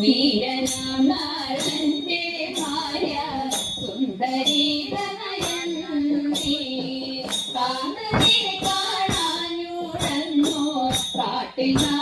വീരനാളന്റെ ഭാര്യ സുന്ദരീതനയന്തി കാണതിനെ കാണാനൂടന്നോ കാട്ടിനാ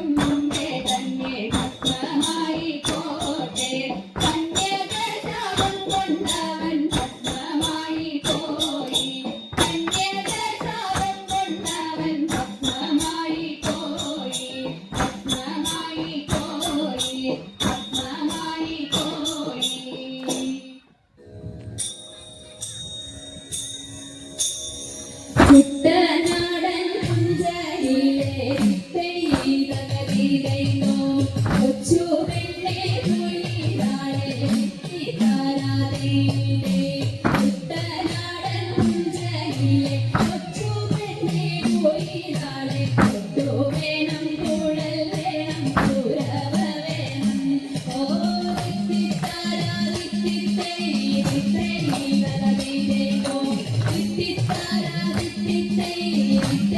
Thank you.